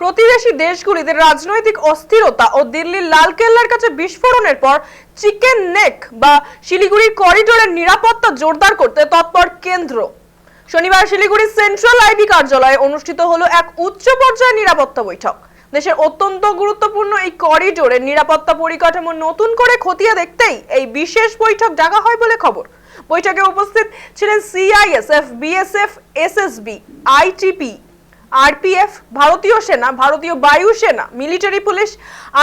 প্রতিবেশী দেশগুলিতে রাজনৈতিক অস্থিরতা ও দিল্লির লালকেল্লার কাছে বিস্ফোরণের পর চিকেন নেক বা শিলিগুড়ির করিডোরের নিরাপত্তা জোরদার করতে তৎপর কেন্দ্র। শনিবার শিলিগুড়ির সেন্ট্রাল আইবি কার্যালয়ে অনুষ্ঠিত হলো এক উচ্চ পর্যায়ের নিরাপত্তা বৈঠক। দেশের অত্যন্ত গুরুত্বপূর্ণ এই করিডোরের নিরাপত্তা পরিকাঠামো নতুন করে খতিয়ে দেখতেই এই বিশেষ বৈঠক ডাকা হয় বলে খবর। বৈঠকে উপস্থিত ছিলেন CISF, BSF, SSB, ITP RPF, ভারতীয় সেনা, ভারতীয় বায়ু সেনা, মিলিটারি পুলিশ,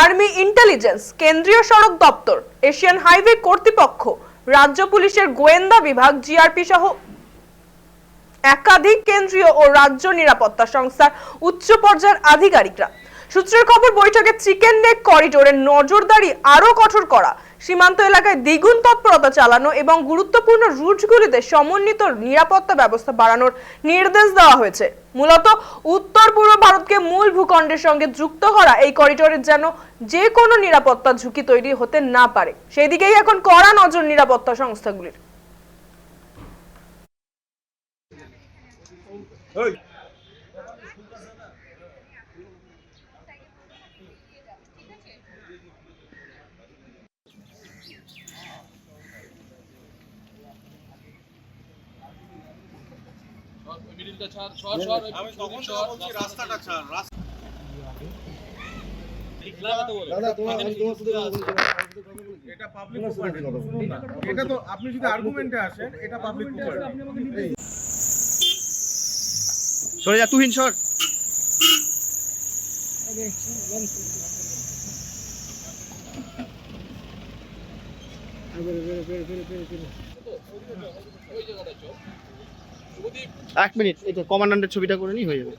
আর্মি ইন্টেলিজেন্স, কেন্দ্রীয় সড়ক দপ্তর, এশিয়ান হাইওয়ে কর্তৃপক্ষ, রাজ্য পুলিশের গোয়েন্দা বিভাগ, জিআরপি সহ একাধিক কেন্দ্রীয় ও রাজ্য নিরাপত্তা সংস্থার উচ্চ পর্যায়ের আধিকারিকরা। সূত্রের খবর, বৈঠকে চিকেন নেক করিডোরের নজরদারি আরও কঠোর করা, সীমান্ত এলাকায় দ্বিগুণ তৎপরতা চালানো এবং গুরুত্বপূর্ণ রুটগুলিতে সমন্বিত নিরাপত্তা ব্যবস্থা বাড়ানোর নির্দেশ দেওয়া হয়েছে। মূলত উত্তর পূর্ব ভারতকে মূল ভূখণ্ডের সঙ্গে যুক্ত করা এই করিডোরের যেন যে কোনো নিরাপত্তা ঝুঁকি তৈরি হতে না পারে। সেই দিকেই এখন কড়া নজর নিরাপত্তা সংস্থাগুলির। মিডিলটা ছাড় সর সর আমি তখন বলছি রাস্তাটা ছাড় রাস্তা এটা তো আপনি যদি আর্গুমেন্টে আসেন এটা পাবলিক সরে যা তুহিন সর ওই জায়গাটা চল শুভদীপ এক মিনিট এটা কমান্ডান্টের ছবিটা করে নি হয়ে যাবে।